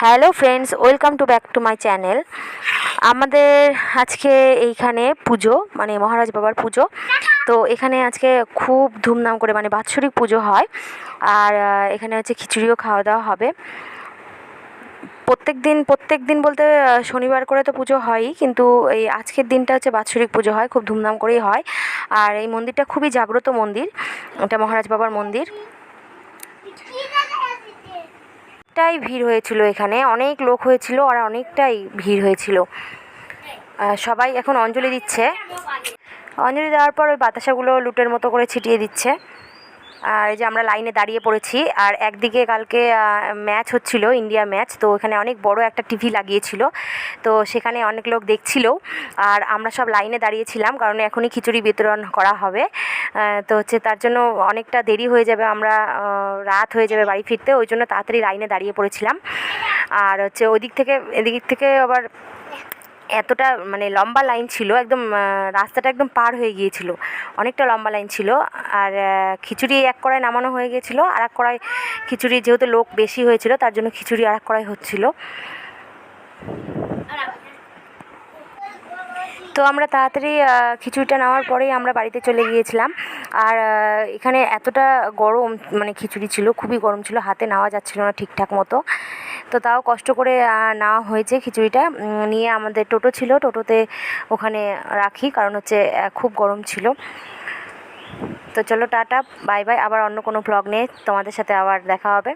Hello friends, welcome to back to my channel. আমাদের আজকে এইখানে পুজো মানে মহারাজ বাবার পুজো। তো এখানে আজকে খুব ধুমধাম করে মানে বাৎসরিক পুজো হয়। আর এখানে হচ্ছে খিচুড়িও খাওয়া দাওয়া হবে। প্রত্যেক দিন প্রত্যেক দিন বলতে শনিবার করে তো পুজো হয়ই, কিন্তু এই আজকের দিনটা হচ্ছে বাৎসরিক পুজো হয়, খুব ধুমধাম করেই হয়। আর এই মন্দিরটা খুবই জাগ্রত মন্দির, এটা মহারাজ বাবার মন্দির। অনেকটাই ভিড় হয়েছিল এখানে। অনেক লোক হয়েছিল আর অনেকটাই ভিড় হয়েছিল। সবাই এখন অঞ্জলি দিচ্ছে। অঞ্জলি দেওয়ার পর ওই বাতাসাগুলো লুটের মতো করে ছিটিয়ে দিচ্ছে। আর এই যে আমরা লাইনে দাঁড়িয়ে পড়েছি, আর একদিকে কালকে ম্যাচ হচ্ছিল, ইন্ডিয়া ম্যাচ, তো এখানে অনেক বড় একটা টিভি লাগিয়েছিল, তো সেখানে অনেক লোক দেখছিল, আর আমরা সব লাইনে দাঁড়িয়েছিলাম, কারণ এখনই খিচুড়ি বিতরণ করা হবে তো হচ্ছে তার জন্য অনেকটা দেরি হয়ে যাবে, আমরা রাত হয়ে যাবে বাড়ি ফিরতে, ওই জন্য তাড়াতাড়ি লাইনে দাঁড়িয়ে পড়েছিলাম, আর হচ্ছে ওই দিক থেকে, এদিক থেকে আবার এতটা মানে লম্বা লাইন ছিল, একদম রাস্তাটা একদম পার হয়ে গিয়েছিল। অনেকটা লম্বা লাইন ছিল আর খিচুড়ি এক কড়াই নামানো হয়ে গিয়েছিল, আর এক কড়াই খিচুড়ি যেহেতু লোক বেশি হয়েছিল, তার জন্য খিচুড়ি আর এক কড়াই হচ্ছিল। তো আমরা তাড়াতাড়ি খিচুড়িটা নেওয়ার পরেই আমরা বাড়িতে চলে গিয়েছিলাম। আর এখানে এতটা গরম মানে খিচুড়ি ছিল, খুবই গরম ছিল, হাতে নেওয়া যাচ্ছিল না ঠিকঠাক মতো। তো তাও কষ্ট করে নেওয়া হয়েছে খিচুড়িটা। নিয়ে আমাদের টোটো ছিল, টোটোতে ওখানে রাখি, কারণ হচ্ছে খুব গরম ছিল। তো চলো টাটা, বাই বাই। আবার অন্য কোনো ব্লগ নিয়ে তোমাদের সাথে আবার দেখা হবে।